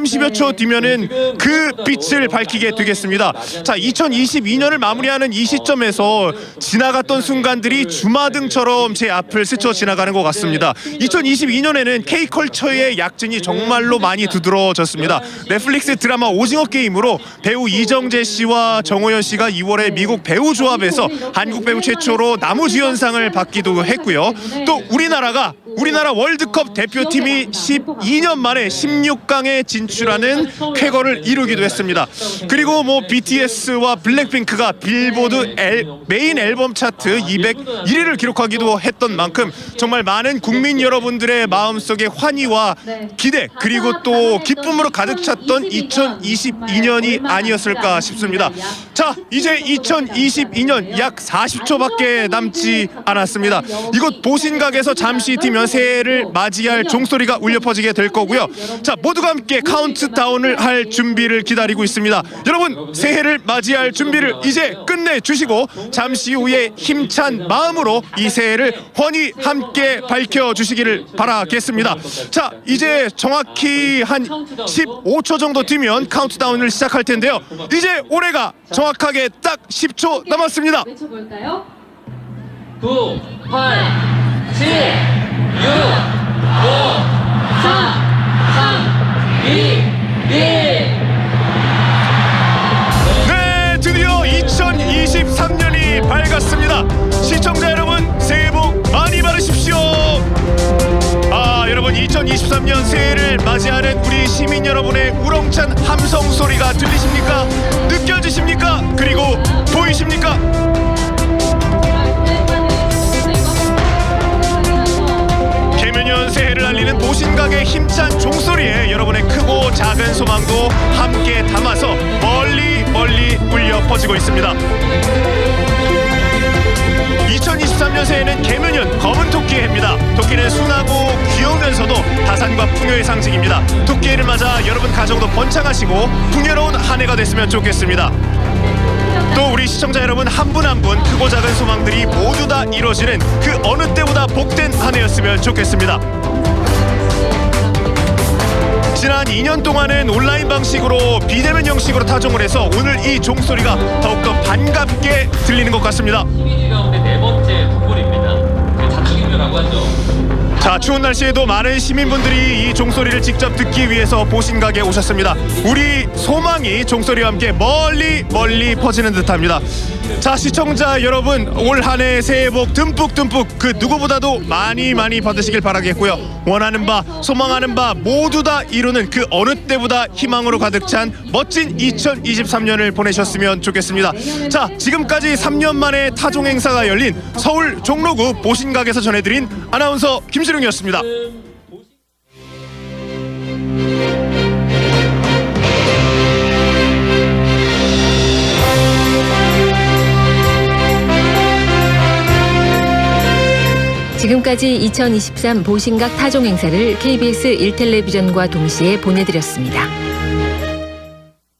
30여 초 뒤면은 그 빛을 밝히게 되겠습니다. 자, 2022년을 마무리하는 이 시점에서 지나갔던 순간들이 주마등처럼 제 앞을 스쳐 지나가는 것 같습니다. 2022년에는 K컬처의 약진이 정말로 많이 두드러졌습니다. 넷플릭스 드라마 오징어 게임으로 배우 이정재 씨와 정호연 씨가 2월에 미국 배우 조합에서 한국 배우 최초로 나무주연상을 받기도 했고요. 또 우리나라가 우리나라 월드컵 대표팀이 12년 만에 16강에 진 출하는 쾌거를 이루기도 했습니다. 그리고 뭐 BTS와 블랙핑크가 빌보드 앨- 메인 앨범 차트 201위를 기록하기도 했던 만큼 정말 많은 국민 여러분들의 마음속에 환희와 기대 그리고 또 기쁨으로 가득 찼던 2022년이 아니었을까 싶습니다. 자, 이제 2022년 약 40초밖에 남지 않았습니다. 이곳 보신각에서 잠시 뒤면 새해를 맞이할 종소리가 울려 퍼지게 될 거고요. 자, 모두가 함께 카운트다운을 할 준비를 기다리고 있습니다. 여러분, 새해를 맞이할 준비를 이제 끝내 주시고 잠시 후에 힘찬 마음으로 이 새해를 환히 함께 밝혀 주시기를 바라겠습니다. 자, 이제 정확히 한 15초 정도 뒤면 카운트다운을 시작할 텐데요. 이제 올해가 정확 하게 딱 10초 남았습니다. 외쳐볼까요? 9, 8, 7, 6, 5, 4, 3, 2, 1. 네, 드디어 2023년이 밝았습니다. 시청자 여러분, 새해 복 많이 받으십시오. 아, 여러분 2023년 새해를 맞이하는 우리 시민 여러분의 우렁찬 함성 소리가 들리십 힘찬 종소리에 여러분의 크고 작은 소망도 함께 담아서 멀리 멀리 울려 퍼지고 있습니다. 2023년 새해는 개면연 검은 토끼의 해입니다. 토끼는 순하고 귀여우면서도 다산과 풍요의 상징입니다. 토끼를 맞아 여러분 가정도 번창하시고 풍요로운 한 해가 됐으면 좋겠습니다. 또 우리 시청자 여러분 한 분 한 분 크고 작은 소망들이 모두 다 이루어지는 그 어느 때보다 복된 한 해였으면 좋겠습니다. 지난 2년 동안은 온라인 방식으로 비대면 형식으로 타종을 해서 오늘 이 종소리가 더욱더 반갑게 들리는 것 같습니다. 자 추운 날씨에도 많은 시민분들이 이 종소리를 직접 듣기 위해서 보신각에 오셨습니다. 우리 소망이 종소리와 함께 멀리 멀리 퍼지는 듯합니다. 자 시청자 여러분 올 한해 새해 복 듬뿍 듬뿍 그 누구보다도 많이 많이 받으시길 바라겠고요. 원하는 바 소망하는 바 모두 다 이루는 그 어느 때보다 희망으로 가득 찬 멋진 2023년을 보내셨으면 좋겠습니다. 자 지금까지 3년 만에 타종 행사가 열린 서울 종로구 보신각에서 전해드린 아나운서 김 시룡이었습니다. 지금까지 2023 보신각 타종 행사를 KBS 1텔레비전과 동시에 보내드렸습니다.